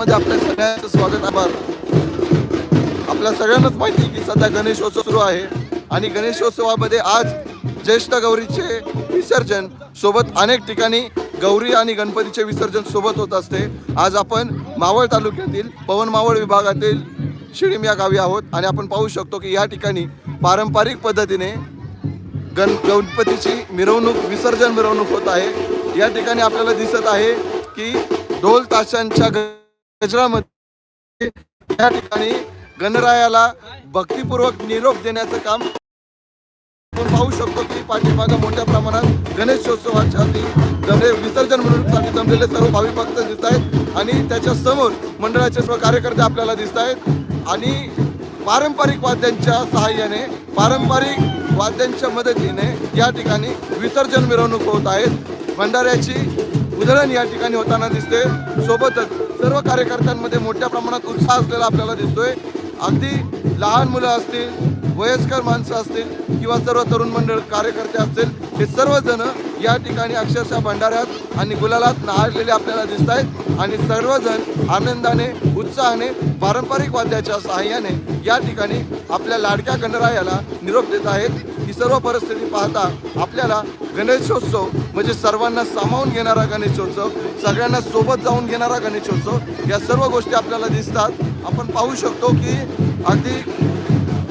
मध्ये आपल्या सगळ्यांचं स्वागत आभार. आपल्या सगळ्यांनाच माहिती की सध्या गणेशोत्सव सुरू आहे आणि गणेशोत्सवामध्ये आज ज्येष्ठ गौरीचे विसर्जन सोबत अनेक ठिकाणी गौरी आणि गणपतीचे विसर्जन सोबत होत असते. आज आपण मावळ तालुक्यातील पवन मावळ विभागातील शिडीम या गावी आहोत आणि आपण पाहू शकतो की या ठिकाणी पारंपरिक पद्धतीने गण गणपतीची मिरवणूक विसर्जन मिरवणूक होत आहे. या ठिकाणी आपल्याला दिसत आहे की ढोल ताशांच्या गजरामध्ये या ठिकाणी गणरायाला भक्तीपूर्वक निरोप देण्याचं काम आपण पाहू शकतो की पाठीमागं मोठ्या प्रमाणात गणेशोत्सवाच्या गणेश विसर्जन म्हणूनसाठी जमलेले सर्व भावी भक्त दिसत आहेत आणि त्याच्यासमोर मंडळाचे सर्व कार्यकर्ते आपल्याला दिसत आहेत. आणि पारंपरिक वाद्यांच्या सहाय्याने पारंपरिक वाद्यांच्या मदतीने या ठिकाणी विसर्जन मिरवणूक होत आहेत. भंडाऱ्याची उधळण या ठिकाणी होताना दिसते. सोबतच सर्व कार्यकर्त्यांमध्ये मोठ्या प्रमाणात उत्साह असलेला आपल्याला दिसतोय. अगदी लहान मुलं असतील वयस्कर माणसं असतील किंवा सर्व तरुण मंडळ कार्यकर्ते असतील हे सर्वजण या ठिकाणी अक्षरशः भंडाऱ्यात आणि गुलालात नाहळलेले आपल्याला दिसत आहेत आणि सर्वजण आनंदाने उत्साहाने पारंपरिक वाद्याच्या सहाय्याने या ठिकाणी आपल्या लाडक्या गणरायाला निरोप देत आहेत. ही सर्व परिस्थिती पाहता आपल्याला गणेशोत्सव म्हणजे सर्वांना सामावून घेणारा गणेशोत्सव सगळ्यांना सोबत जाऊन घेणारा गणेशोत्सव या सर्व गोष्टी आपल्याला दिसतात. आपण पाहू शकतो की अगदी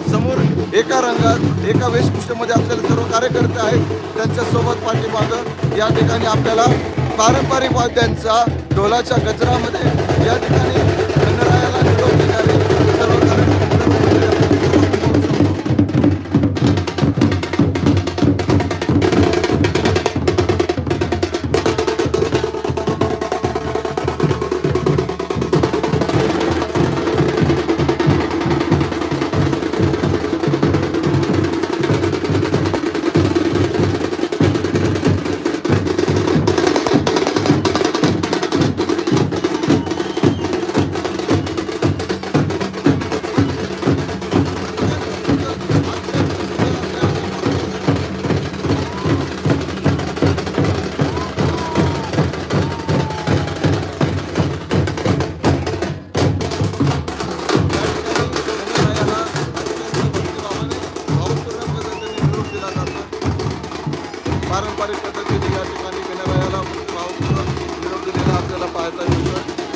समोर एका रंगात एका वेशभूषेमध्ये आपल्याला सर्व कार्यकर्ते आहेत. त्यांच्यासोबत पाठीमागं या ठिकाणी आपल्याला पारंपरिक वाद्यांचा ढोलाच्या गजरामध्ये या ठिकाणी पारंपरिक पद्धतीने या ठिकाणी गणरायाला भावपूर्वक निरोप दिलेला आपल्याला पाहायला येतो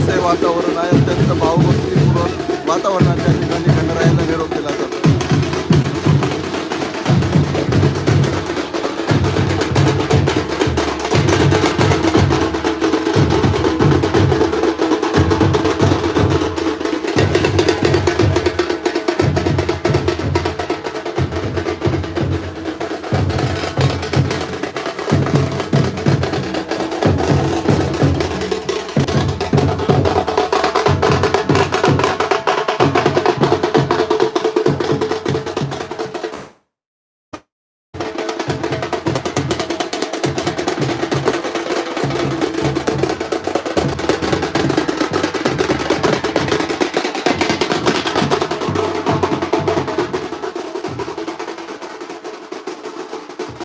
अत्यंत सुंदर असे वातावरण आहे अत्यंत भावभक्तीपूर्ण वातावरणाच्या ठिकाणी